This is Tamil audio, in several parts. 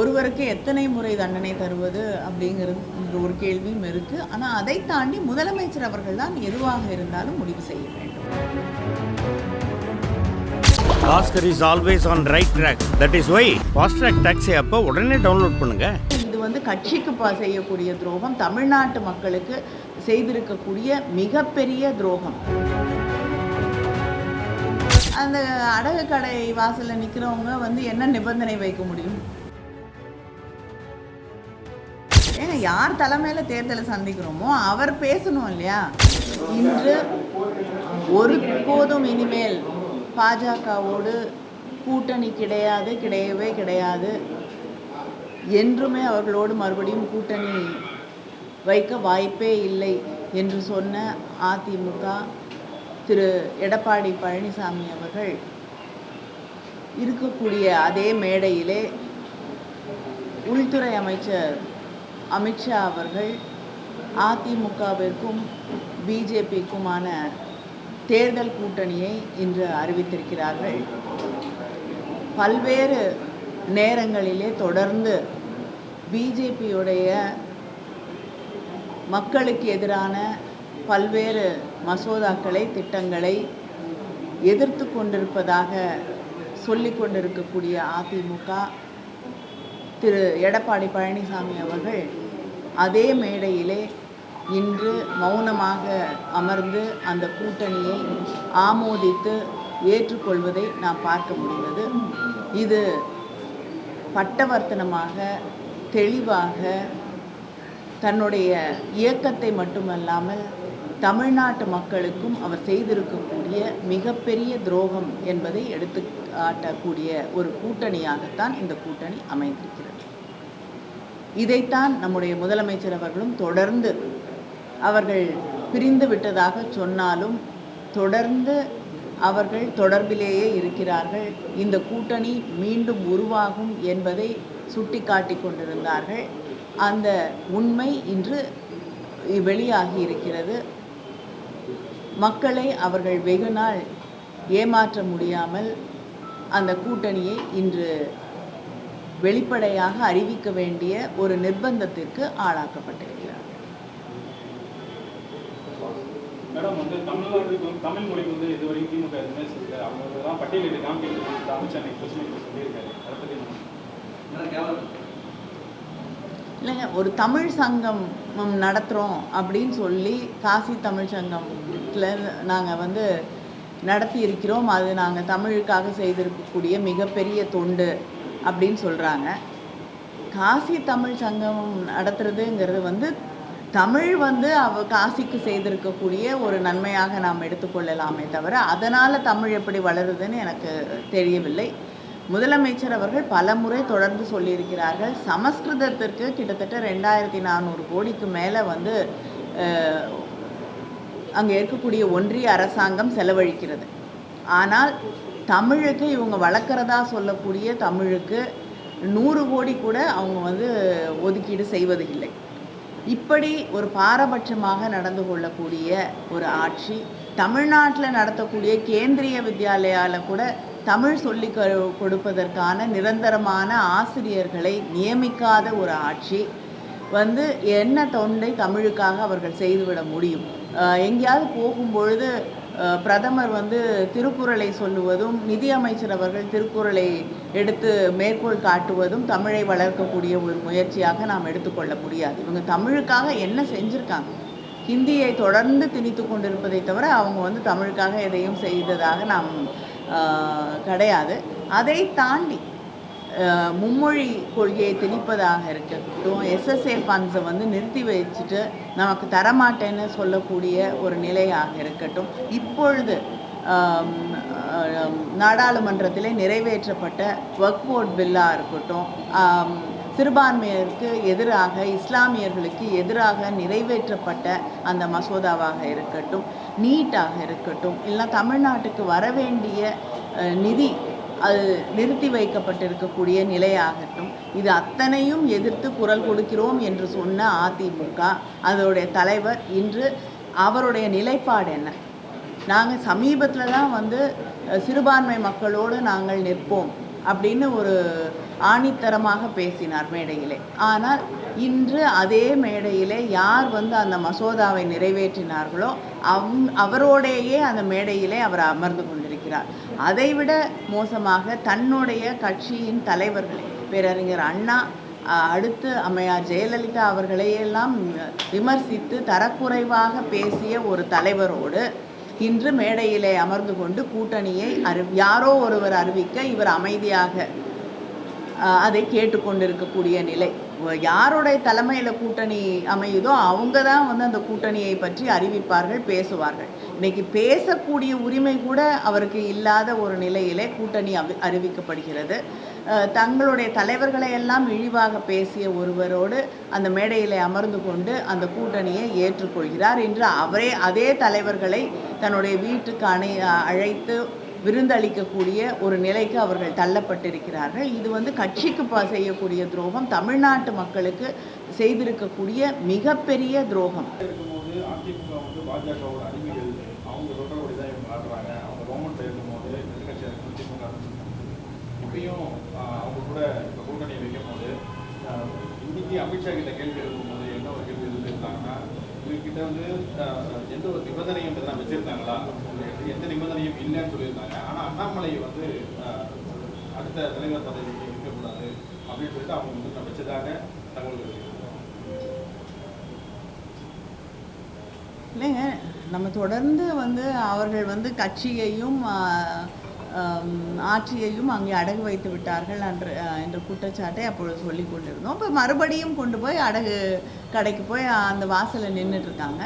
ஒருவருக்கு எத்தனை முறை தண்டனை தருவது அப்படிங்கிறது ஒரு கேள்வியும் இருக்குது ஆனால் அதை தாண்டி முதலமைச்சர் அவர்கள் தான் எதுவாக இருந்தாலும் முடிவு செய்ய வேண்டும். Bhaskar is always on right track that is why fast track taxi அப்போ உடனே டவுன்லோட் பண்ணுங்க. இது வந்து கட்சிக்கு ப செய்யக்கூடிய துரோகம் தமிழ்நாட்டு மக்களுக்கு செய்திருக்கக்கூடிய மிகப்பெரிய துரோகம். அந்த அடகு கடை வாசல்ல நிக்கிறவங்க வந்து என்ன நிபந்தனை வைக்க முடியும்? ஏங்க யார் தலைமையில் தேர்தலை சந்திக்கிறோமோ அவர் பேசணும் இல்லையா? இன்று ஒரு போதும் இனிமேல் பாஜகவோடு கூட்டணி கிடையாது கிடையவே கிடையாது. என்றுமே அவர்களோடு மறுபடியும் கூட்டணி வைக்க வாய்ப்பே இல்லை என்று சொன்ன அதிமுக திரு. எடப்பாடி பழனிசாமி அவர்கள் இருக்கக்கூடிய அதே மேடையிலே உள்துறை அமைச்சர் அமித்ஷா அவர்கள் அதிமுகவிற்கும் பிஜேபிக்குமான தேர்தல் கூட்டணியை இன்று அறிவித்திருக்கிறார்கள். பல்வேறு நேரங்களிலே தொடர்ந்து பிஜேபியுடைய மக்களுக்கு எதிரான பல்வேறு மசோதாக்களை திட்டங்களை எதிர்த்து கொண்டிருப்பதாக சொல்லி கொண்டிருக்கக்கூடிய அதிமுக திரு எடப்பாடி பழனிசாமி அவர்கள் அதே மேடையிலே இன்று மௌனமாக அமர்ந்து அந்த கூட்டணியை ஆமோதித்து ஏற்றுக்கொள்வதை நாம் பார்க்க முடிந்தது. இது பட்டவர்த்தனமாக தெளிவாக தன்னுடைய இயக்கத்தை மட்டுமல்லாமல் தமிழ்நாட்டு மக்களுக்கும் அவர் செய்திருக்கக்கூடிய மிகப்பெரிய துரோகம் என்பதை எடுத்து காட்டக்கூடிய ஒரு கூட்டணியாகத்தான் இந்த கூட்டணி அமைந்திருக்கிறது. இதைத்தான் நம்முடைய முதலமைச்சர் அவர்களும் தொடர்ந்து அவர்கள் பிரிந்து விட்டதாக சொன்னாலும் தொடர்ந்து அவர்கள் தொடர்பிலேயே இருக்கிறார்கள். இந்த கூட்டணி மீண்டும் உருவாகும் என்பதை சுட்டிக்காட்டி கொண்டிருந்தார்கள். அந்த உண்மை இன்று வெளியாகி இருக்கிறது. மக்களை அவர்கள் வெகுநாள் ஏமாற்ற முடியாமல் அந்த கூட்டணியை இன்று வெளிப்படையாக அறிவிக்க வேண்டிய ஒரு நிர்பந்தத்திற்கு ஆளாக்கப்பட்டிருக்கிறார். மேடம் வந்து தமிழ்நாட்டுக்கு வந்து தமிழ் மொழிக்கு வந்து இதுவரைக்கும் திமுக எதுவுமே செய்யல அவங்க தான் பட்டியலிட்டு காமிக்கிறது அமித்ஷா இன்னைக்கு சொல்லியிருக்காரு. அதை பற்றி என்ன இல்லைங்க ஒரு தமிழ் சங்கம் நடத்துகிறோம் அப்படின்னு சொல்லி காசி தமிழ் சங்கத்தில் நாங்கள் வந்து நடத்தி இருக்கிறோம். அது நாங்கள் தமிழுக்காக செய்திருக்கக்கூடிய மிகப்பெரிய தொண்டு. அப்படின்னு சொல்கிறாங்க காசி தமிழ் சங்கம் நடத்துறதுங்கிறது வந்து தமிழ் வந்து அவ காசிக்கு செய்திருக்கக்கூடிய ஒரு நன்மையாக நாம் எடுத்துக்கொள்ளலாமே தவிர அதனால் தமிழ் எப்படி வளருதுன்னு எனக்கு தெரியவில்லை. முதலமைச்சர் அவர்கள் பல முறை தொடர்ந்து சொல்லியிருக்கிறார்கள். சமஸ்கிருதத்திற்கு கிட்டத்தட்ட ரெண்டாயிரத்தி நானூறு கோடிக்கு மேலே வந்து அங்கே இருக்கக்கூடிய ஒன்றிய அரசாங்கம் செலவழிக்கிறது. ஆனால் தமிழுக்கு இவங்க வளர்க்குறதா சொல்லக்கூடிய தமிழுக்கு நூறு கோடி கூட அவங்க வந்து ஒதுக்கீடு செய்வது இல்லை. இப்படி ஒரு பாரபட்சமாக நடந்து கொள்ளக்கூடிய ஒரு ஆட்சி தமிழ்நாட்டில் நடத்தக்கூடிய கேந்திரிய வித்யாலயாவில் கூட தமிழ் சொல்லி கொடுப்பதற்கான நிரந்தரமான ஆசிரியர்களை நியமிக்காத ஒரு ஆட்சி வந்து என்ன தொண்டை தமிழுக்காக அவர்கள் செய்துவிட முடியும்? எங்கேயாவது போகும்பொழுது பிரதமர் வந்து திருக்குறளை சொல்லுவதும் நிதியமைச்சர் அவர்கள் திருக்குறளை எடுத்து மேற்கோள் காட்டுவதும் தமிழை வளர்க்கக்கூடிய ஒரு முயற்சியாக நாம் எடுத்துக்கொள்ள முடியாது. இவங்க தமிழுக்காக என்ன செஞ்சுருக்காங்க? ஹிந்தியை தொடர்ந்து திணித்து கொண்டிருப்பதை தவிர அவங்க வந்து தமிழுக்காக எதையும் செய்ததாக நாம் கிடையாது. அதை தாண்டி மும்மொழி கொள்கையை திணிப்பதாக இருக்கட்டும் எஸ்எஸ்ஏ ஃபண்ட்ஸை வந்து நிறுத்தி வச்சுட்டு நமக்கு தரமாட்டேன்னு சொல்லக்கூடிய ஒரு நிலையாக இருக்கட்டும். இப்பொழுது நாடாளுமன்றத்தில் நிறைவேற்றப்பட்ட ஒர்க் போர்ட் பில்லாக இருக்கட்டும் சிறுபான்மையருக்கு எதிராக இஸ்லாமியர்களுக்கு எதிராக நிறைவேற்றப்பட்ட அந்த மசோதாவாக இருக்கட்டும் நீட்டாக இருக்கட்டும் இல்லை தமிழ்நாட்டுக்கு வர வேண்டிய நிதி அது நிறுத்தி வைக்கப்பட்டிருக்கக்கூடிய நிலையாகட்டும். இது அத்தனையும் எதிர்த்து குரல் கொடுக்கிறோம் என்று சொன்ன அதிமுக. அதோடைய தலைவர் இன்று அவருடைய நிலைப்பாடு என்ன? நாங்கள் சமீபத்தில் தான் வந்து சிறுபான்மை மக்களோடு நாங்கள் நிற்போம் அப்படின்னு ஒரு ஆணித்தரமாக பேசினார் மேடையிலே. ஆனால் இன்று அதே மேடையிலே யார் வந்து அந்த மசோதாவை நிறைவேற்றினார்களோ அவ் அவரோடையே அந்த மேடையிலே அவர் அமர்ந்து கொண்டிருக்கிறார். அதைவிட மோசமாக தன்னுடைய கட்சியின் தலைவர்களை பேரறிஞர் அண்ணா அஹ், அடுத்து அம்மையார் ஜெயலலிதா அவர்களையெல்லாம் விமர்சித்து தரக்குறைவாக பேசிய ஒரு தலைவரோடு இன்று மேடையிலே அமர்ந்து கொண்டு கூட்டணியை அறி யாரோ ஒருவர் அறிவிக்க இவர் அமைதியாக அஹ், அதை கேட்டுக்கொண்டிருக்கக்கூடிய நிலை. யாருடைய தலைமையில் கூட்டணி அமையுதோ அவங்க தான் வந்து அந்த கூட்டணியை பற்றி அறிவிப்பார்கள் பேசுவார்கள். இன்னைக்கு பேசக்கூடிய உரிமை கூட அவருக்கு இல்லாத ஒரு நிலையிலே கூட்டணி அவி அறிவிக்கப்படுகிறது. தங்களுடைய தலைவர்களை எல்லாம் இழிவாக பேசிய ஒருவரோடு அந்த மேடையிலே அமர்ந்து கொண்டு அந்த கூட்டணியை ஏற்றுக்கொள்கிறார் என்று அவரே அதே தலைவர்களை தன்னுடைய வீட்டுக்கு அணை அழைத்து விருந்தளிக்கக்கூடிய ஒரு நிலைக்கு அவர்கள் தள்ளப்பட்டிருக்கிறார்கள். இது வந்து கட்சிக்கு ப செய்யக்கூடிய துரோகம் தமிழ்நாட்டு மக்களுக்கு செய்திருக்கக்கூடிய மிகப்பெரிய துரோகம். அவங்க அவங்க அவங்க கூட அமித்ஷா கிட்ட கேள்வி எழுப்பும்போது என்ன ஒரு கேள்வி எழுதியிருந்தாங்கன்னா இவர்கிட்ட வந்து ஆஹ், எந்த ஒரு நிபந்தனையும் தான் வச்சிருந்தாங்களா எந்த நிபந்தனையும் இல்லைன்னு சொல்லியிருந்தாங்க. ஆனால் அண்ணாமலை வந்து அடுத்த தலைவர் பதவிக்கு இருக்கக்கூடாது அப்படின்னு சொல்லிட்டு அவங்க வந்து வச்சதாக தகவல் இல்லைங்க. நம்ம தொடர்ந்து வந்து அவர்கள் வந்து கட்சியையும் ஆ, ஆம், ஆட்சியையும் அங்கே அடகு வைத்து விட்டார்கள் என்ற என்ற குற்றச்சாட்டை அப்பொழுது சொல்லி கொண்டிருந்தோம். இப்போ மறுபடியும் கொண்டு போய் அடகு கடைக்கு போய் அந்த வாசலில் நின்றுட்டு இருக்காங்க.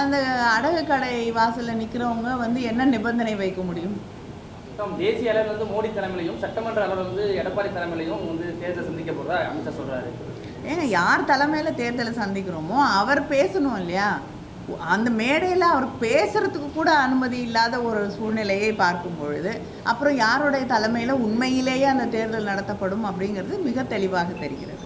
அந்த அடகு கடை வாசலில் நிற்கிறவங்க வந்து என்ன நிபந்தனை வைக்க முடியும்? தேசிய அளவில் வந்து மோடி தலைமையிலையும் சட்டமன்ற அளவில் வந்து எடப்பாடி தலைமையிலையும் வந்து தேர்தல் சந்திக்க போறதா அமித்ஷா சொல்றாரு. ஏங்க யார் தலைமையில் தேர்தலை சந்திக்கிறோமோ அவர் பேசணும் இல்லையா? அந்த மேடையில் அவர் பேசுறதுக்கு கூட அனுமதி இல்லாத ஒரு சூழ்நிலையை பார்க்கும் பொழுது அப்புறம் யாருடைய தலைமையில் உண்மையிலேயே அந்த தேர்தல் நடத்தப்படும் அப்படிங்கிறது மிக தெளிவாக தெரிகிறது.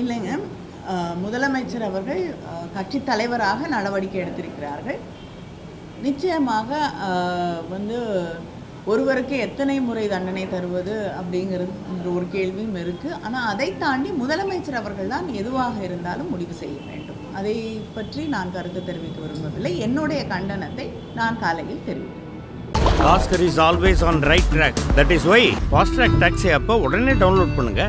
இல்லைங்க. முதலமைச்சர் அவர்கள் கட்சி தலைவராக நடவடிக்கை எடுத்திருக்கிறார்கள். நிச்சயமாக வந்து ஒருவருக்கு எத்தனை முறை தண்டனை தருவது அப்படிங்கிறது என்ற ஒரு கேள்வியும் இருக்குது ஆனால் அதை தாண்டி முதலமைச்சர் அவர்கள் தான் எதுவாக இருந்தாலும் முடிவு செய்ய வேண்டும். அதை பற்றி நான் கருத்து தெரிவிக்க விரும்பவில்லை. என்னுடைய கண்டனத்தை நான் காலையில் தெரிவிப்பேன் Oscar is always on right track that is why fast track taxi அப்போ உடனே டவுன்லோட் பண்ணுங்க.